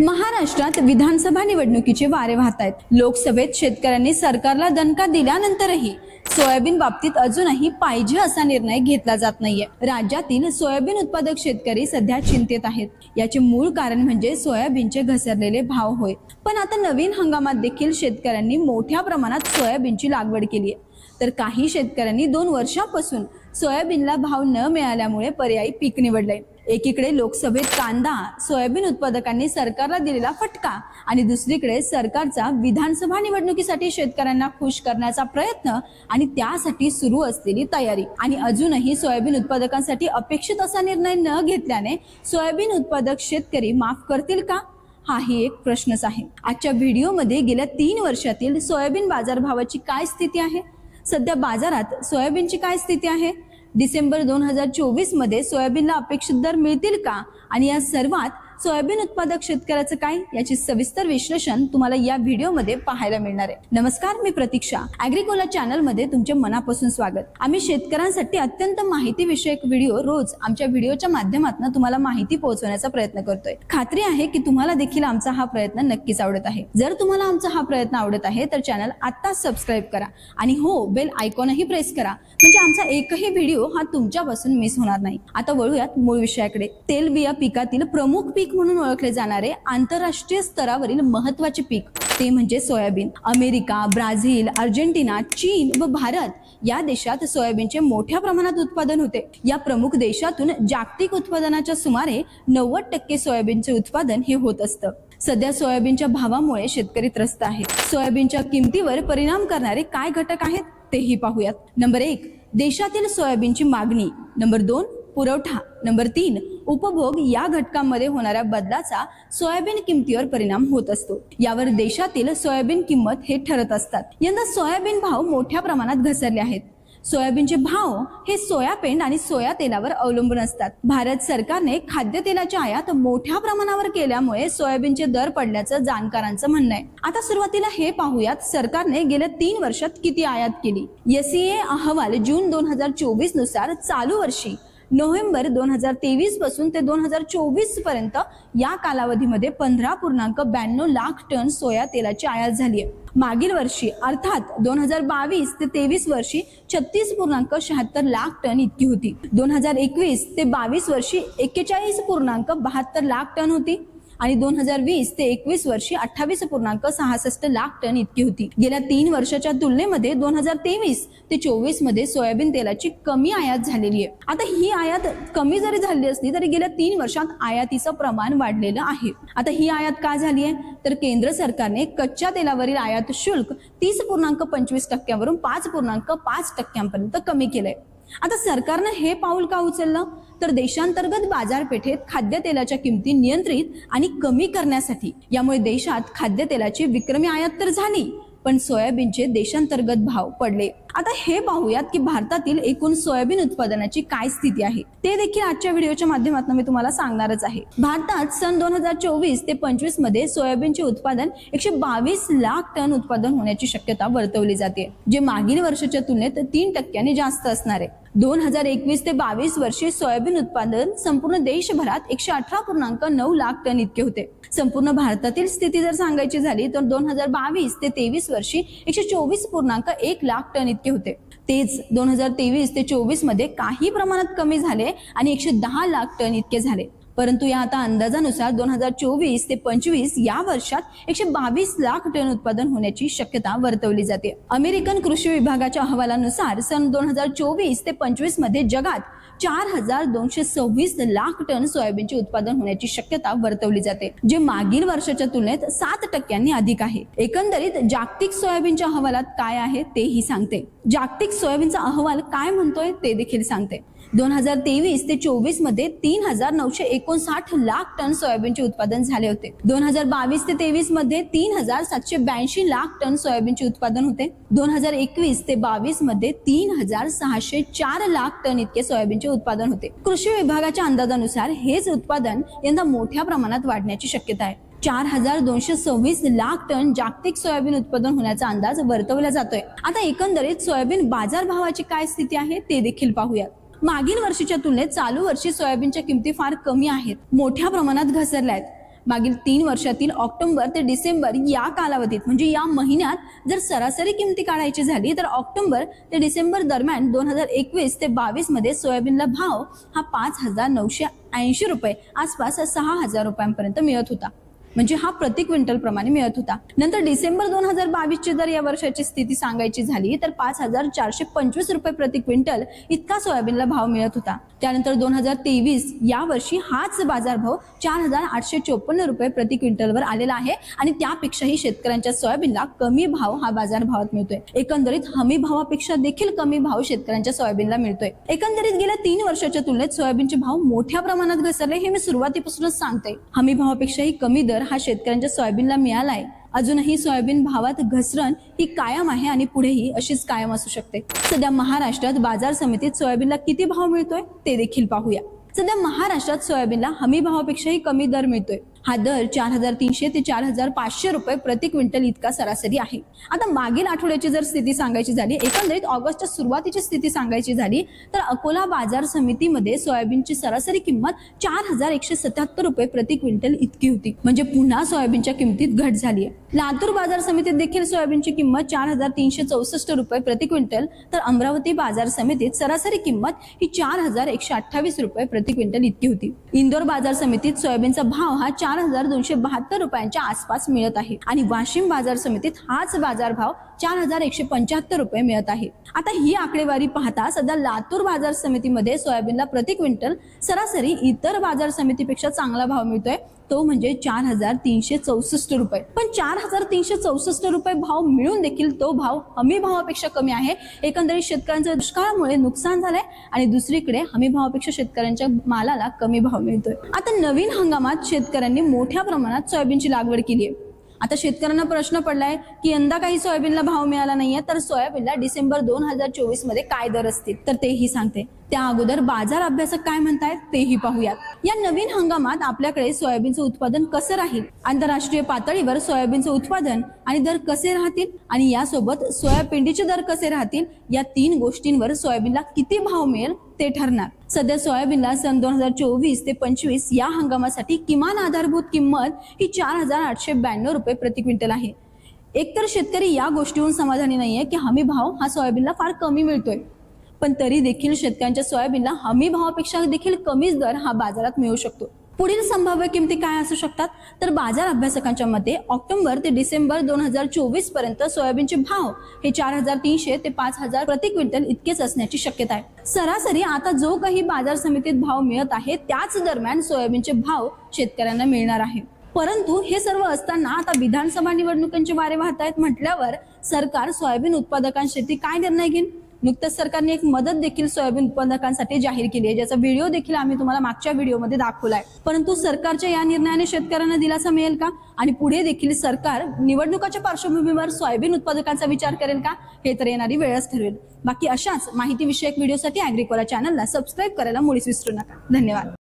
महाराष्ट्रात विधानसभा निवडणुकीचे वारे वाहत आहेत लोकसभेत शेतकऱ्यांनी सरकारला दणका दिल्यानंतरही सोयाबीन बाबतीत अजूनही पाहिजे असा निर्णय घेतला जात नाहीये. राज्यातील सोयाबीन उत्पादक शेतकरी सध्या चिंतेत आहेत. याचे मूळ कारण म्हणजे सोयाबीनचे घसरलेले भाव होय. पण आता नवीन हंगामात देखील शेतकऱ्यांनी मोठ्या प्रमाणात सोयाबीनची लागवड केली आहे तर काही शेतकऱ्यांनी दोन वर्षापासून सोयाबीनला भाव न मिळाल्यामुळे पर्यायी पीक निवडले एकीकडे लोकसभेत कांदा सोयाबीन उत्पादकांनी सरकारला दिलेला फटका आणि दुसरीकडे सरकारचा विधानसभा निवडणुकीसाठी शेतकऱ्यांना खुश करण्याचा प्रयत्न आणि त्यासाठी सुरू असलेली तयारी. आणि अजूनही सोयाबीन उत्पादकांसाठी अपेक्षित असा निर्णय न घेतल्याने सोयाबीन उत्पादक शेतकरी माफ करतील का? हाही एक प्रश्नच आहे. आजच्या व्हिडिओमध्ये गेल्या तीन वर्षातील सोयाबीन बाजारभावाची काय स्थिती आहे? सध्या बाजारात सोयाबीनची काय स्थिती आहे? डिसेंबर दोन हजार चोवीसमध्ये सोयाबीनला अपेक्षित दर मिळतील का? आणि या सर्वात सोयाबीन उत्पादक शेतकऱ्याचं काय याची सविस्तर विश्लेषण तुम्हाला या व्हिडिओमध्ये पाहायला मिळणार आहे. नमस्कार मी प्रतीक्षा. अॅग्रिकोला चॅनलमध्ये तुमचे मनापासून स्वागत. आम्ही शेतकऱ्यांसाठी अत्यंत माहिती विषयक व्हिडिओ रोज आमच्या व्हिडिओच्या माध्यमातून तुम्हाला माहिती पोहोचवण्याचा प्रयत्न करतोय. खात्री आहे की तुम्हाला देखील आमचा हा प्रयत्न नक्कीच आवडत आहे. जर तुम्हाला आमचा हा प्रयत्न आवडत आहे तर चॅनल आता सबस्क्राईब करा आणि हो बेल आयकॉनही प्रेस करा. म्हणजे आमचा एकही व्हिडिओ हा तुमच्यापासून मिस होणार नाही. आता वळूयात मूळ विषयाकडे. तेलबिया पिकातील प्रमुख पीक म्हणून ओळखले जाणारे आंतरराष्ट्रीय स्तरावरील महत्त्वाचे पीक. ते म्हणजे सोयाबीन. अमेरिका ब्राझील अर्जेंटिना चीन व भारत या देशात सोयाबीनचे मोठ्या प्रमाणात उत्पादन होते. या प्रमुख देशातून जागतिक उत्पादनाच्या सुमारे नव्वद टक्के सोयाबीनचे उत्पादन हे होत असतं. सध्या सोयाबीनच्या भावामुळे शेतकरी त्रस्त आहेत. सोयाबीनच्या किमतीवर परिणाम करणारे काय घटक आहेत तेही पाहूयात. नंबर एक देशातील सोयाबीनची मागणी. नंबर दोन पुरवठा. नंबर तीन उपभोग या घटकांमध्ये होणाऱ्या बदलाचा सोयाबीन किमतीवर परिणाम होत असतो. यावर देशातील सोयाबीन किंमत हे ठरत असतात. यंदा सोयाबीन भाव मोठ्या प्रमाणात घसरले आहेत. सोयाबीनचे भाव हे सोयाबीन आणि सोया तेलावर अवलंबून असतात. भारत सरकारने खाद्यतेलाची आयात मोठ्या प्रमाणावर केल्यामुळे सोयाबीनचे दर पडल्याचं जाणकारांचं म्हणणं आहे. आता सुरुवातीला हे पाहूयात. सरकारने गेल्या तीन वर्षात किती आयात केली? एसीए अहवाल जून दोन हजार चोवीसनुसार चालू वर्षी नोव्हेंबर दोन हजार तेवीसपासून ते दोन हजार चोवीसपर्यंत या कालावधीमध्ये पंधरा पूर्णांक ब्याण्णव लाख टन सोया तेलाची आयात झाली आहे. मागील वर्षी अर्थात दोन हजार बावीस ते तेवीस वर्षी छत्तीस पूर्णांक शहात्तर लाख टन इतकी होती. दोन हजार एकवीस ते बावीस वर्षी एक्केचाळीस पूर्णांक बहात्तर लाख टन होती. आणि दोन हजार वीस ते एकवीस वर्षी अठ्ठावीस पूर्णांक सहासष्ट लाख टन इतकी होती. गेल्या तीन वर्षाच्या तुलनेमध्ये दोन हजार तेवीस ते चोवीसमध्ये सोयाबीन तेलाची कमी आयात झालेली आहे. आता ही आयात कमी जरी झाली असली तरी गेल्या तीन वर्षात आयातीचं प्रमाण वाढलेलं आहे. आता ही आयात का झाली आहे? तर केंद्र सरकारने कच्च्या तेलावरील आयात शुल्क तीस पूर्णांक पंचवीस टक्क्यावरून पाच पूर्णांक पाच टक्क्यांपर्यंत कमी केलंय. आता सरकारनं हे पाऊल का उचललं? तर देशांतर्गत बाजारपेठेत खाद्यतेलाच्या किमती नियंत्रित आणि कमी करण्यासाठी. यामुळे देशात खाद्यतेलाची विक्रमी आयात तर झाली पण सोयाबीनचे देशांतर्गत भाव पडले. आता हे पाहूयात की भारतातील एकूण सोयाबीन उत्पादनाची काय स्थिती आहे? ते देखील आजच्या व्हिडिओच्या माध्यमातून मी तुम्हाला सांगणारच आहे. भारतात सन दोन हजार चोवीस ते पंचवीसमध्ये सोयाबीनचे उत्पादन एकशे बावीस लाख टन उत्पादन होण्याची शक्यता वर्तवली जाते जे मागील वर्षाच्या तुलनेत तीन टक्क्यांनी जास्त असणार आहे. दोन हजार एकवीस ते बावीस वर्षी सोयाबीन उत्पादन संपूर्ण देशभरात एकशे अठरा पूर्णांक नऊ लाख टन इतके होते. संपूर्ण भारतातील स्थिती जर सांगायची झाली तर दोन हजार बावीस ते तेवीस वर्षी एकशे चोवीस पूर्णांक एक लाख टन इतके होते. तेच दोन हजार तेवीस ते चोवीसमध्ये काही प्रमाणात कमी झाले आणि एकशे दहा लाख टन इतके झाले. परंतु या आता अंदाजानुसार दोन हजार चोवीस ते पंचवीस या वर्षात एकशे बावीस लाख टन उत्पादन होण्याची शक्यता वर्तवली जाते. अमेरिकन कृषी विभागाच्या अहवालानुसार सन दोन हजार चोवीस ते पंचवीसमध्ये जगात चार हजार दोनशे सव्वीस लाख टन सोयाबीनचे उत्पादन होण्याची शक्यता वर्तवली जाते जे मागील वर्षाच्या तुलनेत सात टक्क्यांनी अधिक आहे. एकंदरीत जागतिक सोयाबीनच्या अहवालात काय आहे तेही सांगते. जागतिक सोयाबीनचा अहवाल काय म्हणतोय ते देखील सांगते. दोन हजार तेवीस ते चोवीसमध्ये तीन हजार नऊशे एकोणसाठ लाख टन सोयाबीनचे उत्पादन झाले होते. दोन हजार बावीस ते तेवीसमध्ये तीन हजार सातशे ब्याऐंशी लाख टन सोयाबीनचे उत्पादन होते. दोन हजार एकवीस ते बावीसमध्ये तीन हजार सहाशे चार लाख टन इतके सोयाबीनचे उत्पादन होते. कृषी विभागाच्या अंदाजानुसार हेच उत्पादन यंदा मोठ्या प्रमाणात वाढण्याची शक्यता आहे. चार हजार दोनशे सव्वीस लाख टन जागतिक सोयाबीन उत्पादन होण्याचा अंदाज वर्तवला जातोय. आता एकंदरीत सोयाबीन बाजारभावाची काय स्थिती आहे ते देखील पाहूयात. मागील वर्षीच्या तुलनेत चालू वर्षी सोयाबीनच्या किमती फार कमी आहेत. मोठ्या प्रमाणात घसरल्या आहेत मागील तीन वर्षातील ऑक्टोबर ते डिसेंबर या कालावधीत म्हणजे या महिन्यात जर सरासरी किमती काढायची झाली तर ऑक्टोबर ते डिसेंबर दरम्यान दोन हजार एकवीस ते बावीसमध्ये सोयाबीनला भाव हा पाच हजार नऊशे ऐंशी रुपये आसपास सहा हजार रुपयांपर्यंत मिळत होता. म्हणजे हा प्रति क्विंटल प्रमाणे मिळत होता. नंतर डिसेंबर दोन हजार बावीस ची जर या वर्षाची स्थिती सांगायची झाली तर पाच हजार चारशे पंचवीस रुपये प्रति क्विंटल इतका सोयाबीनला भाव मिळत होता. त्यानंतर दोन हजार तेवीस या वर्षी हाच बाजारभाव चार हजार आठशे चोपन्न रुपये प्रति क्विंटलवर आलेला आहे आणि त्यापेक्षाही शेतकऱ्यांच्या सोयाबीनला कमी भाव हा बाजारभावात मिळतोय. एकंदरीत हमी भावापेक्षा देखील कमी भाव शेतकऱ्यांच्या सोयाबीनला मिळतोय. एकंदरीत गेल्या तीन वर्षाच्या तुलनेत सोयाबीनचे भाव मोठ्या प्रमाणात घसरले हे मी सुरुवातीपासूनच सांगते. हमी भावापेक्षाही कमी दर हा शेतकऱ्यांच्या सोयाबीनला मिळालाय. अजूनही सोयाबीन भावात घसरण ही कायम आहे आणि पुढेही अशीच कायम असू शकते. सध्या महाराष्ट्रात बाजार समितीत सोयाबीनला किती भाव मिळतोय ते देखील पाहूया. सध्या महाराष्ट्रात सोयाबीनला हमी भावापेक्षाही कमी दर मिळतोय. हा दर चार हजार तीनशे ते चार हजार पाचशे रुपये प्रति क्विंटल इतका सरासरी आहे. आता मागील आठवड्याची जर स्थिती सांगायची झाली एकंदरीत ऑगस्टच्या सुरुवातीची स्थिती सांगायची झाली तर अकोला बाजार समितीमध्ये सोयाबीनची सरासरी किंमत चार हजार एकशे सत्याहत्तर रुपये प्रति क्विंटल इतकी होती. म्हणजे पुन्हा सोयाबीनच्या किमतीत घट झाली आहे. लातूर बाजार समितीत देखील सोयाबीनची किंमत चार हजार तीनशे चौसष्ट रुपये प्रति क्विंटल तर अमरावती बाजार समितीत सरासरी किंमत ही चार हजार एकशे अठ्ठावीस रुपये प्रति क्विंटल इतकी होती. इंदोर बाजार समितीत सोयाबीनचा भाव हा चार हजार दोनशे बहात्तर रुपयांच्या आसपास मिळत आहे. आणि वाशिम बाजार समितीत हाच बाजार भाव चार हजार एकशे पंच्याहत्तर रुपये मिळत आहे. आता ही आकडेवारी पाहता सध्या लातूर बाजार समितीमध्ये सोयाबीनला प्रति क्विंटल सरासरी इतर बाजार समितीपेक्षा चांगला भाव मिळतोय. तो म्हणजे चार हजार तीनशे चौसष्ट रुपये. पण चार हजार तीनशे चौसष्ट रुपये भाव मिळून देखील तो भाव हमी भावापेक्षा कमी आहे. एकंदरीत शेतकऱ्यांचं दुष्काळामुळे नुकसान झालंय आणि दुसरीकडे हमी भावापेक्षा शेतकऱ्यांच्या मालाला कमी भाव मिळतोय. आता नवीन हंगामात शेतकऱ्यांनी मोठ्या प्रमाणात सोयाबीनची लागवड केली आहे आता शेतकऱ्यांना प्रश्न पडलाय की यंदा काही सोयाबीनला भाव मिळाला नाहीये तर सोयाबीनला डिसेंबर दोन हजार चोवीसमध्ये काय दर असतील? तर तेही सांगते. त्या अगोदर बाजार अभ्यासक काय म्हणतायत तेही पाहूयात. या नवीन हंगामात आपल्याकडे सोयाबीनचं उत्पादन कसं राहील? आंतरराष्ट्रीय पातळीवर सोयाबीनचं उत्पादन आणि दर कसे राहतील? आणि यासोबत सोयाबीनचे दर कसे राहतील? या तीन गोष्टींवर सोयाबीनला किती भाव मिळेल? ते ठरणार. सध्या सोयाबीनला सन दोन हजार चोवीस ते पंचवीस या हंगामासाठी किमान आधारभूत किंमत ही चार हजार आठशे ब्याण्णव रुपये प्रति क्विंटल आहे. एकतर शेतकरी या गोष्टीहून समाधानी नाहीये की हमी भाव हा सोयाबीनला फार कमी मिळतोय. पण तरी देखील शेतकऱ्यांच्या सोयाबीनला हमी भावापेक्षा देखील कमीच दर हा बाजारात मिळू शकतो. पुढील संभाव्य किमती काय असू शकतात? तर बाजार अभ्यासकांच्या मते ऑक्टोबर ते डिसेंबर दोन हजार चोवीसपर्यंत सोयाबीनचे भाव हे चार हजार तीनशे ते पाच हजार प्रति क्विंटल इतकेच असण्याची शक्यता आहे. सरासरी आता जो काही बाजार समितीत भाव मिळत आहे त्याच दरम्यान सोयाबीनचे भाव शेतकऱ्यांना मिळणार आहे. परंतु हे सर्व असताना आता विधानसभा निवडणुकांचे वारे वाहत आहेत म्हटल्यावर सरकार सोयाबीन उत्पादकांसाठी काय निर्णय घेईल? नुकतंच सरकारने एक मदत देखील सोयाबीन उत्पादकांसाठी जाहीर केली आहे ज्याचा व्हिडिओ देखील आम्ही तुम्हाला मागच्या व्हिडिओमध्ये दाखवलाय. परंतु सरकारच्या या निर्णयाने शेतकऱ्यांना दिलासा मिळेल का? आणि पुढे देखील सरकार निवडणुकाच्या पार्श्वभूमीवर सोयाबीन उत्पादकांचा विचार करेल का? हे तर येणारी वेळच ठरवेल बाकी अशाच माहितीविषयक व्हिडिओसाठी अॅग्रिकोला चॅनलला सबस्क्राईब करायला मुळीच विसरू नका. धन्यवाद.